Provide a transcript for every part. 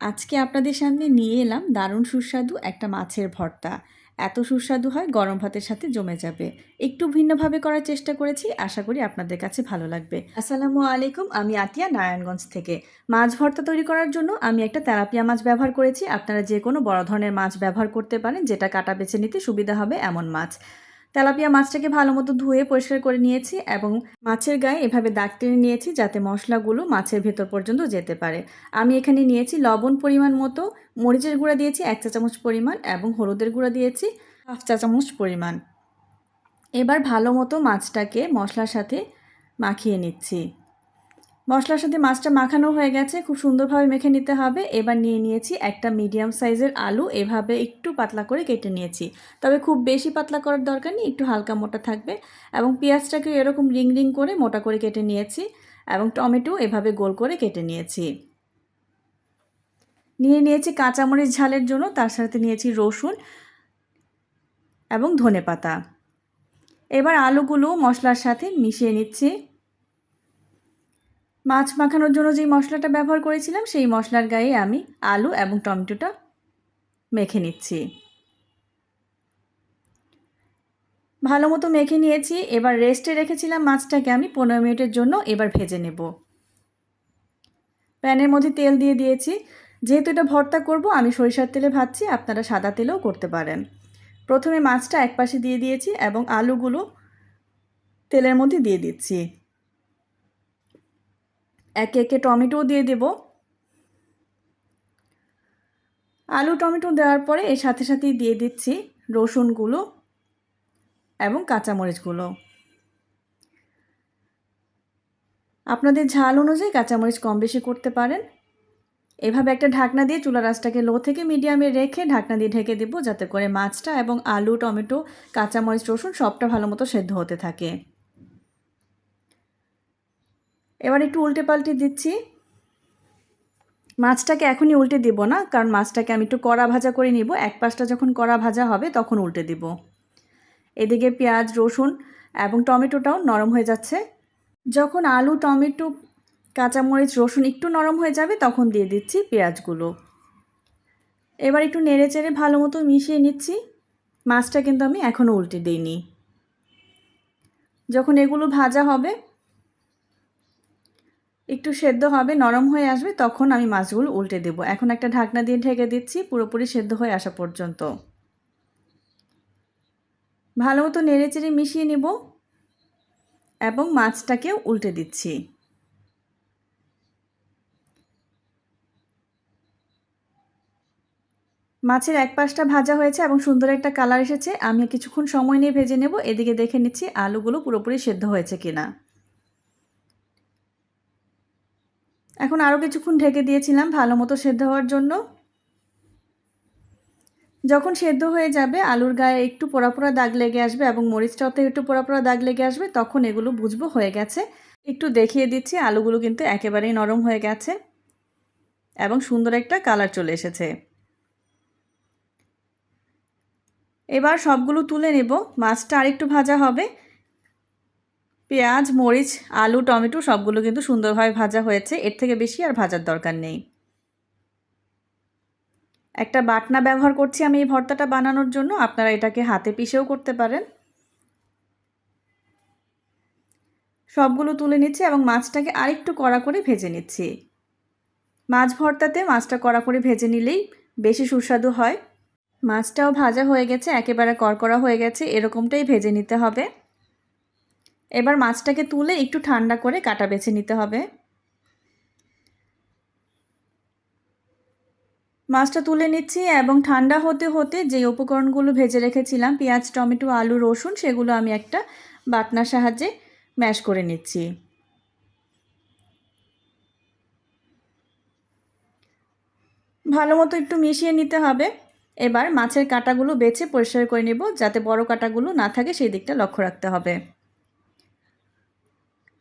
আজকে আপনাদের সামনে নিয়ে এলাম দারুণ সুস্বাদু একটা মাছের ভর্তা। এত সুস্বাদু হয় গরম ভাতের সাথে জমে যাবে। একটু ভিন্নভাবে করার চেষ্টা করেছি, আশা করি আপনাদের কাছে ভালো লাগবে। আসসালামু আলাইকুম, আমি আতিয়া, নারায়ণগঞ্জ থেকে। মাছ ভর্তা তৈরি করার জন্য আমি একটা তেলাপিয়া মাছ ব্যবহার করেছি। আপনারা যে কোনো বড় ধরনের মাছ ব্যবহার করতে পারেন, যেটা কাটা বেছে নিতে সুবিধা হবে এমন মাছ। তেলাপিয়া মাছটাকে ভালো মতো ধুয়ে পরিষ্কার করে নিয়েছি এবং মাছের গায়ে এভাবে দাগ টেনে নিয়েছি যাতে মশলাগুলো মাছের ভেতর পর্যন্ত যেতে পারে। আমি এখানে নিয়েছি লবণ পরিমাণ মতো, মরিচের গুঁড়া দিয়েছি এক চা চামচ পরিমাণ এবং হলুদের গুঁড়া দিয়েছি হাফ চা চামচ পরিমাণ। এবার ভালো মতো মাছটাকে মশলার সাথে মাখিয়ে নিচ্ছি। মশলার সাথে মাছটা মাখানো হয়ে গেছে, খুব সুন্দরভাবে মেখে নিতে হবে। এবার নিয়ে নিয়েছি একটা মিডিয়াম সাইজের আলু, এভাবে একটু পাতলা করে কেটে নিয়েছি। তবে খুব বেশি পাতলা করার দরকার নেই, একটু হালকা মোটা থাকবে। এবং পেঁয়াজটাকে এরকম রিং রিং করে মোটা করে কেটে নিয়েছি এবং টমেটো এভাবে গোল করে কেটে নিয়েছি। নিয়ে নিয়েছি কাঁচামরিচ ঝালের জন্য, তার সাথে নিয়েছি রসুন এবং ধনে পাতা এবার আলুগুলো মশলার সাথে মিশিয়ে নিচ্ছি। মাছ মাখানোর জন্য যেই মশলাটা ব্যবহার করেছিলাম, সেই মশলার গায়ে আমি আলু এবং টমেটোটা মেখে নিচ্ছি। ভালো মতো মেখে নিয়েছি। এবার রেস্টে রেখেছিলাম মাছটাকে আমি পনেরো মিনিটের জন্য, এবার ভেজে নেব। প্যানের মধ্যে তেল দিয়ে দিয়েছি। যেহেতু এটা ভর্তা করব, আমি সরিষার তেলে ভাজছি, আপনারা সাদা তেলেও করতে পারেন। প্রথমে মাছটা এক পাশে দিয়ে দিয়েছি এবং আলুগুলো তেলের মধ্যে দিয়ে দিচ্ছি। একে একে টমেটো দিয়ে দেব। আলু, টমেটো দেওয়ার পরে এর সাথে সাথেই দিয়ে দিচ্ছি রসুনগুলো এবং কাঁচামরিচগুলো আপনাদের ঝাল অনুযায়ী কাঁচামরিচ কম বেশি করতে পারেন। এভাবে একটা ঢাকনা দিয়ে চুলা রাসটাকে লো থেকে মিডিয়ামে রেখে ঢাকনা দিয়ে ঢেকে দেবো যাতে করে মাছটা এবং আলু, টমেটো, কাঁচামরিচ, রসুন সবটা ভালো মতো সেদ্ধ হতে থাকে। এবার একটু উল্টে পাল্টে দিচ্ছি। মাছটাকে এখনই উল্টে দিব না, কারণ মাছটাকে আমি একটু কড়া ভাজা করে নিব। এক পাশটা যখন কড়া ভাজা হবে তখন উল্টে দিব। এদিকে পেঁয়াজ, রসুন এবং টমেটোটাও নরম হয়ে যাচ্ছে। যখন আলু, টমেটো, কাঁচামরিচ, রসুন একটু নরম হয়ে যাবে তখন দিয়ে দিচ্ছি পেঁয়াজগুলো। এবার একটু নেড়ে চেড়ে ভালো মতো মিশিয়ে নিচ্ছি। মাছটা কিন্তু আমি এখনও উল্টে দিইনি। যখন এগুলো ভাজা হবে একটু সেদ্ধ হবে, নরম হয়ে আসবে, তখন আমি মাছগুলো উল্টে দেব। এখন একটা ঢাকনা দিয়ে ঢেকে দিচ্ছি, পুরোপুরি সেদ্ধ হয়ে আসা পর্যন্ত। ভালো মতো নেড়ে চেড়ে মিশিয়ে নেব এবং মাছটাকেও উল্টে দিচ্ছি। মাছের এক পাশটা ভাজা হয়েছে এবং সুন্দর একটা কালার এসেছে। আমি কিছুক্ষণ সময় নিয়ে ভেজে নেব, এদিকে দেখে নিচ্ছি আলুগুলো পুরোপুরি সেদ্ধ হয়েছে কিনা। এখন আরও কিছুক্ষণ ঢেকে দিয়েছিলাম ভালো মতো সেদ্ধ হওয়ার জন্য। যখন সেদ্ধ হয়ে যাবে, আলুর গায়ে একটু পোড়া পোড়া দাগ লেগে আসবে এবং মরিচটাতে একটু পোড়া পোড়া দাগ লেগে আসবে, তখন এগুলো বুঝব হয়ে গেছে। একটু দেখিয়ে দিচ্ছি, আলুগুলো কিন্তু একেবারেই নরম হয়ে গেছে এবং সুন্দর একটা কালার চলে এসেছে। এবার সবগুলো তুলে নেব, মাছটা আরেকটু ভাজা হবে। পেঁয়াজ, মরিচ, আলু, টমেটো সবগুলো কিন্তু সুন্দরভাবে ভাজা হয়েছে। এর থেকে বেশি আর ভাজার দরকার নেই। একটা বাটনা ব্যবহার করছি আমি এই ভর্তাটা বানানোর জন্য। আপনারা এটাকে হাতে পিষেও করতে পারেন। সবগুলো তুলে নিচ্ছি এবং মাছটাকে আরেকটু কড়া করে ভেজে নিচ্ছি। মাছ ভর্তাতে মাছটা কড়া করে ভেজে নিলেই বেশি সুস্বাদু হয়। মাছটাও ভাজা হয়ে গেছে, একেবারে কড়কড়া হয়ে গেছে, এরকমটাই ভেজে নিতে হবে। এবার মাছটাকে তুলে একটু ঠান্ডা করে কাটা বেছে নিতে হবে। মাছটা তুলে নিচ্ছি এবং ঠান্ডা হতে হতে যে উপকরণগুলো ভেজে রেখেছিলাম, পেঁয়াজ, টমেটো, আলু, রসুন, সেগুলো আমি একটা বাটনার সাহায্যে ম্যাশ করে নিচ্ছি। ভালো মতো একটু মিশিয়ে নিতে হবে। এবার মাছের কাঁটাগুলো বেছে পরিষ্কার করে নেব যাতে বড় কাঁটাগুলো না থাকে, সেই দিকটা লক্ষ্য রাখতে হবে।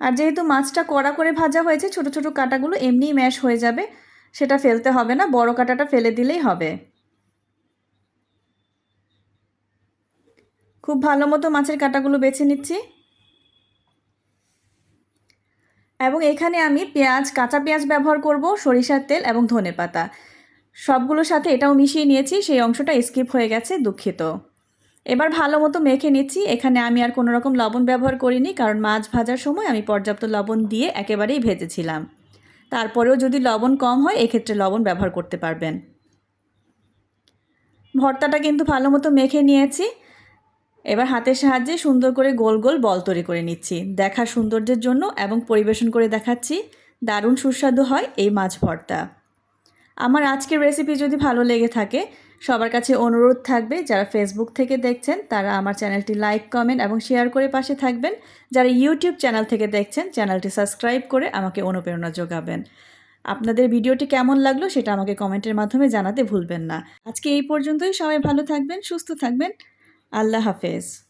আর যেহেতু মাছটা কড়া করে ভাজা হয়েছে, ছোট ছোট কাটাগুলো এমনিই ম্যাশ হয়ে যাবে। সেটা ফেলতে হবে না, বড় কাটাটা ফেলে দিলেই হবে। খুব ভালো মতো মাছের কাটাগুলো বেছে নিচ্ছি। এবং এখানে আমি পেঁয়াজ, কাঁচা পেঁয়াজ ব্যবহার করব, সরিষার তেল এবং ধনে পাতা সবগুলোর সাথে এটাও মিশিয়ে নিয়েছি, সেই অংশটা স্কিপ হয়ে গেছে, দুঃখিত। এবার ভালো মতো মেখে নিচ্ছি। এখানে আমি আর কোনো রকম লবণ ব্যবহার করিনি, কারণ মাছ ভাজার সময় আমি পর্যাপ্ত লবণ দিয়ে একেবারেই ভেজেছিলাম। তারপরেও যদি লবণ কম হয়, এক্ষেত্রে লবণ ব্যবহার করতে পারবেন। ভর্তাটা কিন্তু ভালো মতো মেখে নিয়েছি। এবার হাতের সাহায্যে সুন্দর করে গোল গোল বল তৈরি করে নিচ্ছি। দেখার সৌন্দর্যের জন্য এবং পরিবেশন করে দেখাচ্ছি। দারুণ সুস্বাদু হয় এই মাছ ভর্তা। আমার আজকের রেসিপি যদি ভালো লেগে থাকে, সবার কাছে অনুরোধ থাকবে, যারা ফেসবুক থেকে দেখছেন, তারা আমার চ্যানেলটি লাইক কমেন্ট এবং শেয়ার করে পাশে থাকবেন। যারা ইউটিউব চ্যানেল থেকে দেখছেন চ্যানেলটি সাবস্ক্রাইব করে আমাকে অনুপ্রেরণা যোগাবেন। আপনাদের ভিডিওটি কেমন লাগল সেটা আমাকে কমেন্টের মাধ্যমে জানাতে ভুলবেন না। আজকে এই পর্যন্তই, সবাই ভালো থাকবেন, সুস্থ থাকবেন। আল্লাহ হাফেজ।